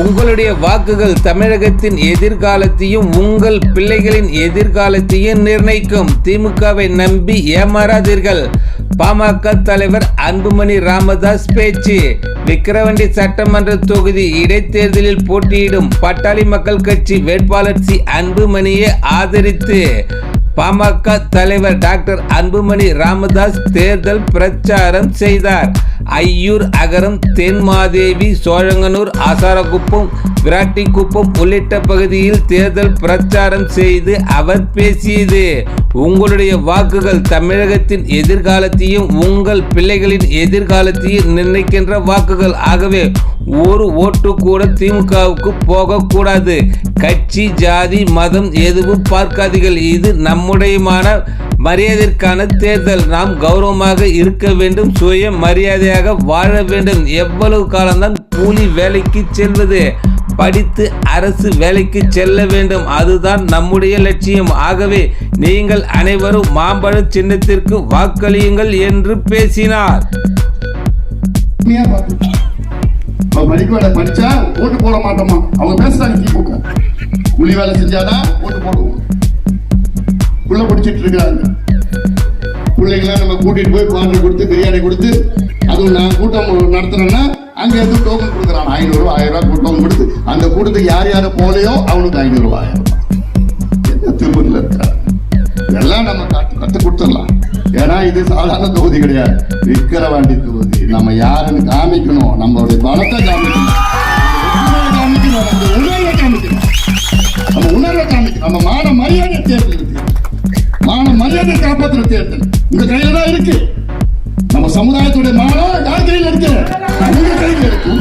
உங்களுடைய வாக்குகள் தமிழகத்தின் எதிர்காலத்தையும் உங்கள் பிள்ளைகளின் எதிர்காலத்தையும் நிர்ணயிக்கும். திமுகவை நம்பி ஏமாறாதீர்கள். பாமக தலைவர் அன்புமணி ராமதாஸ் பேச்சு. விக்கிரவாண்டி சட்டமன்ற தொகுதி இடைத்தேர்தலில் போட்டியிடும் பட்டாளி மக்கள் கட்சி வேட்பாளர் சி. அன்புமணியை ஆதரித்து. பாமக தலைவர் டாக்டர் அன்புமணி ராமதாஸ் தேர்தல் பிரச்சாரம் செய்தார். ஐயூர் அகரம் தென்மாதேவி சோழங்கனூர் ஆசாரக்குப்பம் விராட்டிக்குப்பம் உள்ளிட்ட பகுதியில் தேர்தல் பிரச்சாரம் செய்து அவர் பேசியது. உங்களுடைய வாக்குகள் தமிழகத்தின் எதிர்காலத்தையும் உங்கள் பிள்ளைகளின் எதிர்காலத்தையும் நிர்ணயிக்கின்ற வாக்குகள். ஆகவே ஒரு ஓட்டு கூட திமுகவுக்கு போகக்கூடாது. கட்சி ஜாதி மதம் எதுவும் பார்க்காதீர்கள். இது நம்முடையமான மரியாதைக்கான தேர்தல். நாம் கௌரவமாக இருக்க வேண்டும் சுய மரியாதையாக வாழ வேண்டும். எவ்வளவு காலம்தான் கூலி வேலைக்கு செல்வது? படித்து அரசு வேலைக்கு செல்ல வேண்டும். அதுதான் நம்முடைய லட்சியம். ஆகவே நீங்கள் அனைவரும் மாம்பழ சின்னத்திற்கு வாக்களியுங்கள் என்று பேசினார். படிச்சா ஓட்டு போட மாட்டோமா? அவங்க பேசுறாங்க கூலி வேலை செஞ்சாதான் ஓட்டு போடுவோம். ஸ்கூல்ல படிச்சுட்டு இருக்கிறாங்க பிள்ளைங்களாம் நம்ம கூட்டிட்டு போய் குவார்டர் கொடுத்து பிரியாணி கொடுத்து அதுவும் நான் கூட்டம் நடத்துறேன்னா அங்க இருந்து டோக்கன் கொடுக்குறான். ஐநூறு ரூபாய் ஆயிரம் ரூபாய் கூட்டம் கொடுத்து அந்த கூட்டத்துக்கு யார் யார் போலையோ அவனுக்கு ஐநூறு ரூபாய் ஆயிரம். என்ன திருப்பதியில் இருக்கிறார் இதெல்லாம் நம்ம கத்து கத்து கொடுத்துடலாம். ஏன்னா இது சாதாரண தொகுதி கிடையாது. விக்கிரவாண்டி தொகுதி. நம்ம யாருன்னு காமிக்கணும். நம்மளுடைய பலத்தை காமிக்கணும். தேர்தல். உங்க கையில தான் இருக்கு. நம்ம சமுதாயத்துடைய மானம் யார் கையில இருக்கு. உங்க கையில இருக்கு.